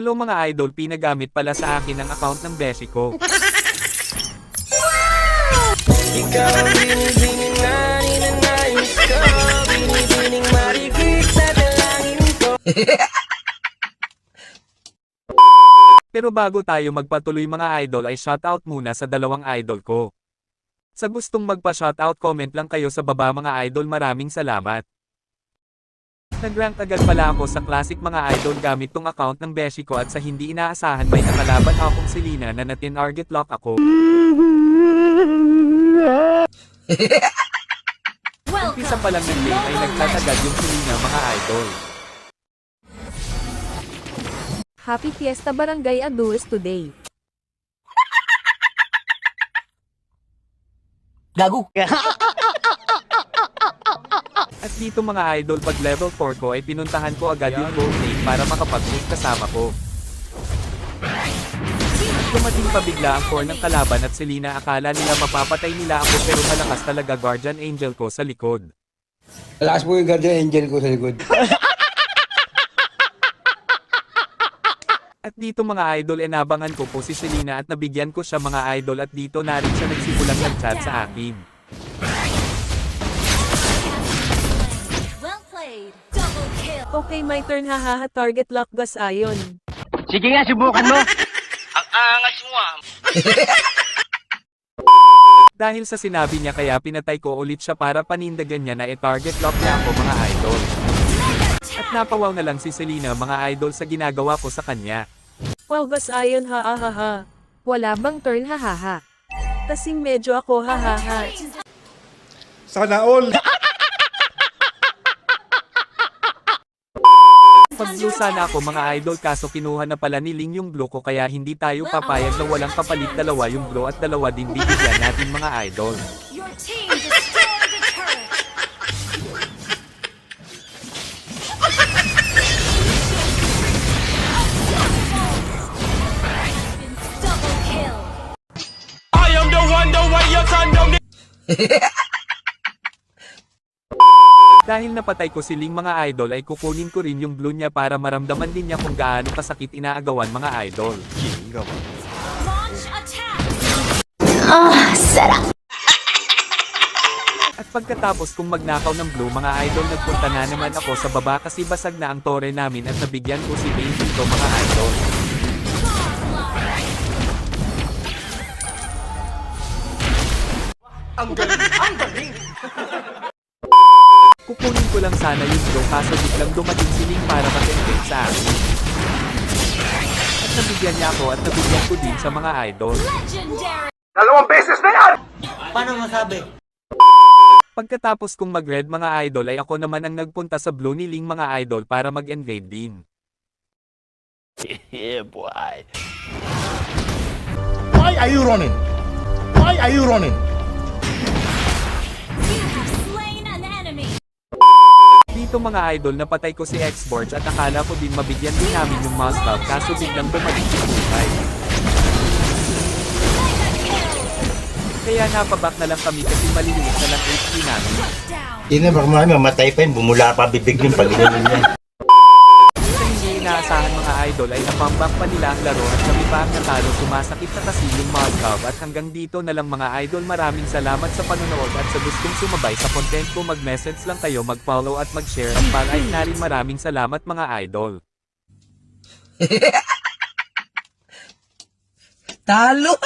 Hello mga idol, pinagamit pala sa akin ang account ng beshi ko. Ikaw ang binibining na ninanais ko Binibining marigit sa dalangin ko Pero bago tayo magpatuloy mga idol ay shoutout muna sa dalawang idol ko. Sa gustong magpa-shoutout comment lang kayo sa baba mga idol maraming salamat. Nag-rank agad pala ako sa classic mga idol gamit tong account ng beshi ko at sa hindi inaasahan may nakalaban akong Selena na natin-target lock ako. Umpisa pa lang ng game ay nagtatagad yung Selena mga idol. Happy Fiesta Barangay Adules today. Gago. Dito mga idol pag level 4 ko ay pinuntahan ko agad yung gold lane para makapag-push kasama ko. At dumating pa bigla ang core ng kalaban at Selena akala nila mapapatay nila ako pero malakas talaga guardian angel ko sa likod. Malakas po yung guardian angel ko sa likod. At dito mga idol enabangan ko po si Selena at nabigyan ko siya mga idol at dito na rin siya nagsimulang nag-chat sa akin. Double kill. Okay my turn hahaha target lock gas ayon. Sige nga, subukan mo. Ang angas mo ah Dahil sa sinabi niya kaya pinatay ko ulit siya para panindagan niya na i-target lock niya ako mga idol. At napawaw na lang si Selena mga idol sa ginagawa ko sa kanya. Wow gas ayon ha ha ha ha. Wala bang turn hahaha. Kasing medyo ako hahaha. Sana all. Pag blue sana ako mga idol kaso kinuha na pala ni Ling yung blue ko kaya hindi tayo papayag na walang kapalit dalawa yung blue at dalawa din bibigyan natin mga idol. I am the one, the way your son don't Dahil napatay ko si Ling mga idol ay kukunin ko rin yung blue niya para maramdaman din niya kung gaano kasakit inaagawan mga idol. Launch attack. At pagkatapos kong magnakaw ng blue mga idol nagpunta na naman ako sa baba kasi basag na ang tore namin at nabigyan ko si Bane dito mga idol. Ang galing, ang galing Kukunin ko lang sana yung blue kaso biglang dumating si Ling para mag-engage sa akin. At nabigyan niya ako at nabigyan ko din sa mga idol. Legendary. Paano masabi? Pagkatapos kong mag-red mga idol ay ako naman ang nagpunta sa blue ni Ling mga idol para mag-invade din. Why are you running? Why are you running? Dito mga idol napatay ko si Xborge at akala ko din mabigyan din namin yung Mustang kaso biglang dumating si Kulay. Kaya napabak na lang kami kasi maliliit na lang HP namin. Yun na, baka mamatay pa yun, bumula pa bibig yung pag niya. Idol ay napambak pa nila ang laro at kami pa ang natalo sumasakit na kasi yung Mustang at hanggang dito na lang mga idol maraming salamat sa panonood at sa gustong sumabay sa content ko mag-message lang kayo mag-follow at mag-share at pag-like na rin maraming salamat mga idol. Talo.